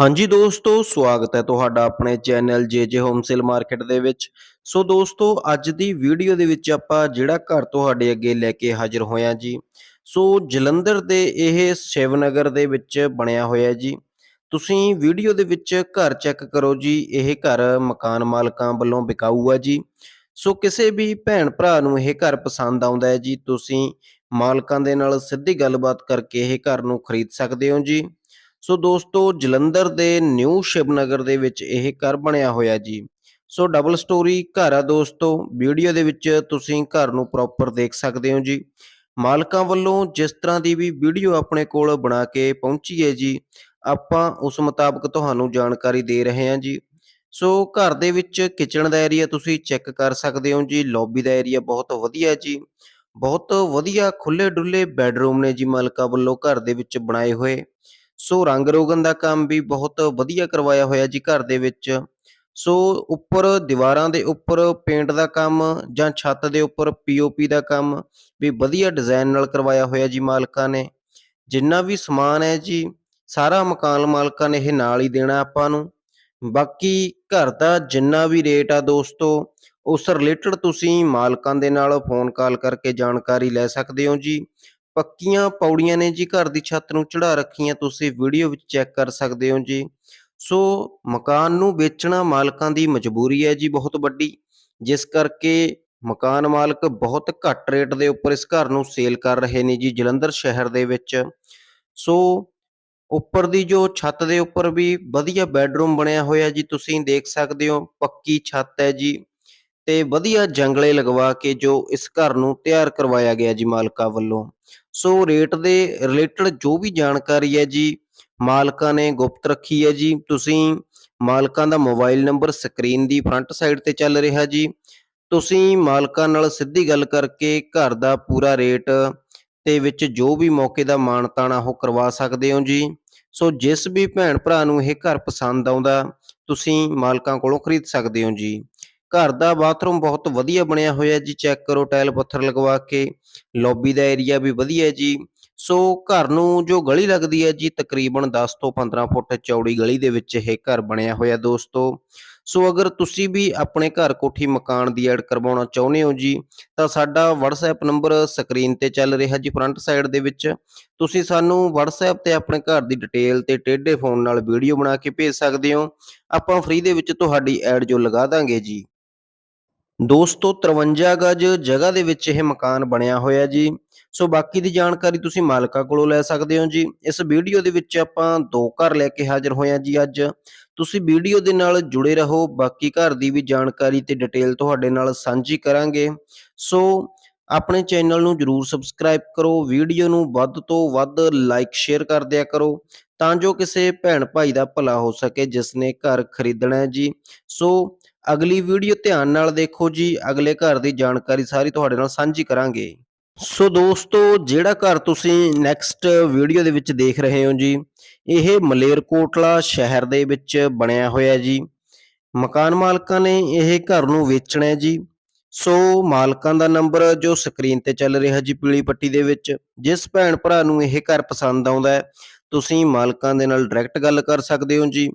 ਹਾਂਜੀ ਦੋਸਤੋ, ਸਵਾਗਤ ਹੈ ਤੁਹਾਡਾ ਆਪਣੇ channel JJ home sale market ਦੇ ਵਿੱਚ। ਸੋ ਦੋਸਤੋ, ਅੱਜ ਦੀ ਵੀਡੀਓ ਦੇ ਵਿੱਚ ਆਪਾਂ ਜਿਹੜਾ ਘਰ ਤੁਹਾਡੇ ਅੱਗੇ ਲੈ ਕੇ ਹਾਜ਼ਰ ਹੋਇਆ ਜੀ। ਸੋ ਜਲੰਧਰ ਦੇ ਇਹ ਸ਼ਿਵਨਗਰ ਦੇ ਵਿੱਚ ਬਣਿਆ ਹੋਇਆ ਜੀ। ਤੁਸੀਂ ਵੀਡੀਓ ਦੇ ਵਿੱਚ ਘਰ ਚੈੱਕ ਕਰੋ ਜੀ, ਇਹ ਘਰ ਮਕਾਨ ਮਾਲਕਾਂ ਵੱਲੋਂ ਵਿਕਾਊ ਹੈ ਜੀ। ਸੋ ਕਿਸੇ ਵੀ ਭੈਣ ਭਰਾ ਨੂੰ ਇਹ ਘਰ ਪਸੰਦ ਆਉਂਦਾ ਹੈ ਜੀ, ਤੁਸੀਂ ਮਾਲਕਾਂ ਦੇ ਨਾਲ ਸਿੱਧੀ ਗੱਲਬਾਤ ਕਰਕੇ ਇਹ ਘਰ ਨੂੰ ਖਰੀਦ ਸਕਦੇ ਹੋ ਜੀ। ਸੋ ਦੋਸਤੋ, ਜਲੰਧਰ ਦੇ ਨਿਊ ਸ਼ਿਵਨਗਰ ਦੇ ਵਿੱਚ ਇਹ ਘਰ ਬਣਿਆ ਹੋਇਆ ਜੀ। ਸੋ ਡਬਲ ਸਟੋਰੀ ਘਰ ਆ ਦੋਸਤੋ, ਵੀਡੀਓ ਦੇ ਵਿੱਚ ਤੁਸੀਂ ਘਰ ਨੂੰ ਪ੍ਰੋਪਰ ਦੇਖ ਸਕਦੇ ਹੋ ਜੀ। ਮਾਲਕਾਂ ਵੱਲੋਂ ਜਿਸ ਤਰ੍ਹਾਂ ਦੀ ਵੀ ਵੀਡੀਓ ਆਪਣੇ ਕੋਲ ਬਣਾ ਕੇ ਪਹੁੰਚੀ ਹੈ ਜੀ, ਆਪਾਂ ਉਸ ਮੁਤਾਬਕ ਤੁਹਾਨੂੰ ਜਾਣਕਾਰੀ ਦੇ ਰਹੇ ਹਾਂ ਜੀ। ਸੋ ਘਰ ਦੇ ਵਿੱਚ ਕਿਚਨ ਦਾ ਏਰੀਆ ਤੁਸੀਂ ਚੈੱਕ ਕਰ ਸਕਦੇ ਹੋ ਜੀ ਲੌਬੀ ਦਾ ਏਰੀਆ ਬਹੁਤ ਵਧੀਆ ਜੀ। ਬਹੁਤ ਵਧੀਆ ਖੁੱਲੇ ਡੁੱਲੇ ਬੈੱਡਰੂਮ ਨੇ ਜੀ ਮਾਲਕਾਂ ਵੱਲੋਂ ਘਰ ਦੇ ਵਿੱਚ ਬਣਾਏ ਹੋਏ। ਸੋ ਰੰਗ ਰੋਗਨ ਦਾ ਕੰਮ ਵੀ ਬਹੁਤ ਵਧੀਆ ਕਰਵਾਇਆ ਹੋਇਆ ਜੀ ਘਰ ਦੇ ਵਿੱਚ। ਸੋ ਉੱਪਰ ਦੀਵਾਰਾਂ ਦੇ ਉੱਪਰ ਪੇਂਟ ਦਾ ਕੰਮ ਜਾਂ ਛੱਤ ਦੇ ਉੱਪਰ ਪੀਓਪੀ ਦਾ ਕੰਮ ਵੀ ਵਧੀਆ ਡਿਜ਼ਾਈਨ ਨਾਲ ਕਰਵਾਇਆ ਹੋਇਆ ਜੀ ਮਾਲਕਾਂ ਨੇ। ਜਿੰਨਾ ਵੀ ਸਮਾਨ ਹੈ ਜੀ, ਸਾਰਾ ਮਕਾਨ ਮਾਲਕਾਂ ਨੇ ਇਹ ਨਾਲ ਹੀ ਦੇਣਾ ਆਪਾਂ ਨੂੰ। ਬਾਕੀ ਘਰ ਦਾ ਜਿੰਨਾ ਵੀ ਰੇਟ ਆ ਦੋਸਤੋ, ਉਸ ਰਿਲੇਟਡ ਤੁਸੀਂ ਮਾਲਕਾਂ ਦੇ ਨਾਲ ਫੋਨ ਕਾਲ ਕਰਕੇ ਜਾਣਕਾਰੀ ਲੈ ਸਕਦੇ ਹੋ ਜੀ। ਪੱਕੀਆਂ ਪੌੜੀਆਂ ਨੇ ਜੀ, ਘਰ ਦੀ ਛੱਤ ਨੂੰ ਚੜਾ ਰੱਖੀਆਂ, ਤੁਸੀਂ ਵੀਡੀਓ ਵਿੱਚ ਚੈੱਕ ਕਰ ਸਕਦੇ ਹੋ ਜੀ। ਸੋ ਮਕਾਨ ਨੂੰ ਵੇਚਣਾ ਮਾਲਕਾਂ ਦੀ ਮਜਬੂਰੀ ਹੈ ਜੀ, ਬਹੁਤ ਵੱਡੀ। ਜਿਸ ਕਰਕੇ ਮਕਾਨ ਮਾਲਕ ਬਹੁਤ ਘੱਟ ਰੇਟ ਦੇ ਉੱਪਰ ਇਸ ਘਰ ਨੂੰ ਸੇਲ ਕਰ ਰਹੇ ਨੇ ਜੀ, ਜਲੰਧਰ ਸ਼ਹਿਰ ਦੇ ਵਿੱਚ। ਸੋ ਉੱਪਰ ਦੀ ਜੋ ਛੱਤ ਦੇ ਉੱਪਰ ਵੀ ਵਧੀਆ ਬੈੱਡਰੂਮ ਬਣਿਆ ਹੋਇਆ ਜੀ, ਤੁਸੀਂ ਦੇਖ ਸਕਦੇ ਹੋ, ਪੱਕੀ ਛੱਤ ਹੈ ਜੀ। ਤੇ ਵਧੀਆ ਜੰਗਲੇ ਲਗਵਾ ਕੇ ਜੋ ਇਸ ਘਰ ਨੂੰ ਤਿਆਰ ਕਰਵਾਇਆ ਗਿਆ ਜੀ, ਮਾਲਕਾਂ ਵੱਲੋਂ। ਸੋ ਰੇਟ ਦੇ ਰਿਲੇਟਡ ਜੋ ਵੀ ਜਾਣਕਾਰੀ ਹੈ ਜੀ, ਮਾਲਕਾਂ ਨੇ ਗੁਪਤ ਰੱਖੀ ਹੈ ਜੀ, ਤੁਸੀਂ ਮਾਲਕਾਂ ਦਾ ਮੋਬਾਈਲ ਨੰਬਰ ਸਕਰੀਨ ਦੀ ਫਰੰਟ ਸਾਈਡ ਤੇ ਚੱਲ ਰਿਹਾ ਜੀ, ਤੁਸੀਂ ਮਾਲਕਾਂ ਨਾਲ ਸਿੱਧੀ ਗੱਲ ਕਰਕੇ ਘਰ ਦਾ ਪੂਰਾ ਰੇਟ ਤੇ ਵਿੱਚ ਜੋ ਵੀ ਮੌਕੇ ਦਾ ਮਾਣ ਤਾਣਾ ਉਹ ਕਰਵਾ ਸਕਦੇ ਹੋ ਜੀ। ਸੋ ਜਿਸ ਵੀ ਭੈਣ ਭਰਾ ਨੂੰ ਇਹ ਘਰ ਪਸੰਦ ਆਉਂਦਾ, ਤੁਸੀਂ ਮਾਲਕਾਂ ਕੋਲੋਂ ਖਰੀਦ ਸਕਦੇ ਹੋ ਜੀ। ਘਰ ਦਾ ਬਾਥਰੂਮ ਬਹੁਤ ਵਧੀਆ ਬਣਿਆ ਹੋਇਆ ਜੀ, ਚੈੱਕ ਕਰੋ, ਟਾਇਲ ਪੱਥਰ ਲਗਵਾ ਕੇ, ਲੌਬੀ ਦਾ ਏਰੀਆ ਵੀ ਵਧੀਆ ਜੀ। ਸੋ ਘਰ ਨੂੰ ਜੋ ਗਲੀ ਲੱਗਦੀ ਹੈ ਜੀ, ਤਕਰੀਬਨ 10 ਤੋਂ 15 ਫੁੱਟ ਚੌੜੀ ਗਲੀ ਦੇ ਵਿੱਚ ਇਹ ਘਰ ਬਣਿਆ ਹੋਇਆ ਦੋਸਤੋ। ਸੋ ਅਗਰ ਤੁਸੀਂ ਵੀ ਆਪਣੇ ਘਰ ਕੋਠੀ ਮਕਾਨ ਦੀ ਐਡ ਕਰਵਾਉਣਾ ਚਾਹੁੰਦੇ ਹੋ ਜੀ, ਤਾਂ ਸਾਡਾ WhatsApp ਨੰਬਰ ਸਕਰੀਨ ਤੇ ਚੱਲ ਰਿਹਾ ਜੀ ਫਰੰਟ ਸਾਈਡ ਦੇ ਵਿੱਚ। ਤੁਸੀਂ ਸਾਨੂੰ WhatsApp ਤੇ ਆਪਣੇ ਘਰ ਦੀ ਡਿਟੇਲ ਤੇ ਟੇਢੇ ਫੋਨ ਨਾਲ ਵੀਡੀਓ ਬਣਾ ਕੇ ਭੇਜ ਸਕਦੇ ਹੋ। ਆਪਾਂ ਫ੍ਰੀ ਦੇ ਵਿੱਚ ਤੁਹਾਡੀ ਐਡ ਜੋ ਲਗਾ ਦਾਂਗੇ ਜੀ। ਦੋਸਤੋ 53 ਗਜ ਜਗ੍ਹਾ ਦੇ ਵਿੱਚ ਇਹ ਮਕਾਨ ਬਣਿਆ ਹੋਇਆ ਜੀ। ਸੋ ਬਾਕੀ ਦੀ ਜਾਣਕਾਰੀ ਤੁਸੀਂ ਮਾਲਕਾਂ ਕੋਲੋਂ ਲੈ ਸਕਦੇ ਹੋ ਜੀ। ਇਸ ਵੀਡੀਓ ਦੇ ਵਿੱਚ ਆਪਾਂ ਦੋ ਘਰ ਲੈ ਕੇ ਹਾਜ਼ਰ ਹੋਏ ਹਾਂ ਜੀ ਅੱਜ। ਤੁਸੀਂ ਵੀਡੀਓ ਦੇ ਨਾਲ ਜੁੜੇ ਰਹੋ। ਬਾਕੀ ਘਰ ਦੀ ਵੀ ਜਾਣਕਾਰੀ ਤੇ ਡਿਟੇਲ ਤੁਹਾਡੇ ਨਾਲ ਸਾਂਝੀ ਕਰਾਂਗੇ। ਸੋ ਆਪਣੇ ਚੈਨਲ ਨੂੰ ਜਰੂਰ ਸਬਸਕ੍ਰਾਈਬ ਕਰੋ। ਵੀਡੀਓ ਨੂੰ ਵੱਧ ਤੋਂ ਵੱਧ ਲਾਈਕ, ਸ਼ੇਅਰ ਕਰ ਦਿਆ ਕਰੋ ਤਾਂ ਜੋ ਕਿਸੇ ਭੈਣ ਭਾਈ ਦਾ ਭਲਾ ਹੋ ਸਕੇ, ਜਿਸ ਨੇ ਘਰ ਖਰੀਦਣਾ ਹੈ ਜੀ। ਸੋ ਅਗਲੀ ਵੀਡੀਓ ਧਿਆਨ ਨਾਲ ਦੇਖੋ ਜੀ। ਅਗਲੇ ਘਰ ਦੀ ਜਾਣਕਾਰੀ ਸਾਰੀ ਤੁਹਾਡੇ ਨਾਲ ਸਾਂਝੀ ਕਰਾਂਗੇ। ਸੋ ਦੋਸਤੋ, ਜਿਹੜਾ ਘਰ ਤੁਸੀਂ ਨੈਕਸਟ ਵੀਡੀਓ ਦੇ ਵਿੱਚ ਦੇਖ ਰਹੇ ਹੋ ਜੀ, ਇਹ ਮਲੇਰਕੋਟਲਾ ਸ਼ਹਿਰ ਦੇ ਵਿੱਚ ਬਣਿਆ ਹੋਇਆ ਜੀ। ਮਕਾਨ ਮਾਲਕਾਂ ਨੇ ਇਹ ਘਰ ਨੂੰ ਵੇਚਣਾ ਹੈ ਜੀ। ਸੋ ਮਾਲਕਾਂ ਦਾ ਨੰਬਰ ਜੋ ਸਕਰੀਨ ਤੇ ਚੱਲ ਰਿਹਾ ਜੀ ਪੀਲੀ ਪੱਟੀ ਦੇ ਵਿੱਚ, ਜਿਸ ਭੈਣ ਭਰਾ ਨੂੰ ਇਹ ਘਰ ਪਸੰਦ ਆਉਂਦਾ ਹੈ, ਤੁਸੀਂ ਮਾਲਕਾਂ ਦੇ ਨਾਲ ਡਾਇਰੈਕਟ ਗੱਲ ਕਰ ਸਕਦੇ ਹੋ ਜੀ।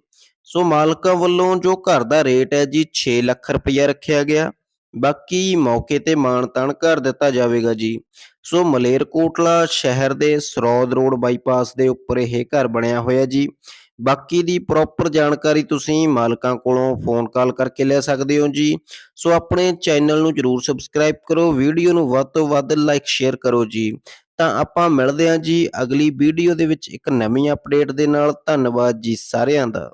ਸੋ ਮਾਲਕਾਂ ਵੱਲੋਂ ਜੋ ਘਰ ਦਾ ਰੇਟ ਹੈ ਜੀ 6 ਲੱਖ ਰੁਪਇਆ ਰੱਖਿਆ ਗਿਆ। ਬਾਕੀ ਮੌਕੇ ਤੇ ਮਾਣ-ਤਾਣ ਕਰ ਦਿੱਤਾ ਜਾਵੇਗਾ ਜੀ। ਸੋ ਮਲੇਰਕੋਟਲਾ ਸ਼ਹਿਰ ਦੇ ਸਰੋਦ ਰੋਡ ਬਾਈਪਾਸ ਦੇ ਉੱਪਰ ਇਹ ਘਰ ਬਣਿਆ ਹੋਇਆ ਜੀ। ਬਾਕੀ ਦੀ ਪ੍ਰੋਪਰ ਜਾਣਕਾਰੀ ਤੁਸੀਂ ਮਾਲਕਾਂ ਕੋਲੋਂ ਫੋਨ ਕਾਲ ਕਰਕੇ ਲੈ ਸਕਦੇ ਹੋ ਜੀ। ਸੋ ਆਪਣੇ ਚੈਨਲ ਨੂੰ ਜਰੂਰ ਸਬਸਕ੍ਰਾਈਬ ਕਰੋ, ਵੀਡੀਓ ਨੂੰ ਵੱਧ ਤੋਂ ਵੱਧ ਲਾਈਕ, ਸ਼ੇਅਰ ਕਰੋ ਜੀ। ਤਾਂ ਆਪਾਂ ਮਿਲਦੇ ਹਾਂ ਜੀ ਅਗਲੀ ਵੀਡੀਓ ਦੇ ਵਿੱਚ ਇੱਕ ਨਵੀਂ ਅਪਡੇਟ ਦੇ ਨਾਲ। ਧੰਨਵਾਦ ਜੀ ਸਾਰਿਆਂ ਦਾ।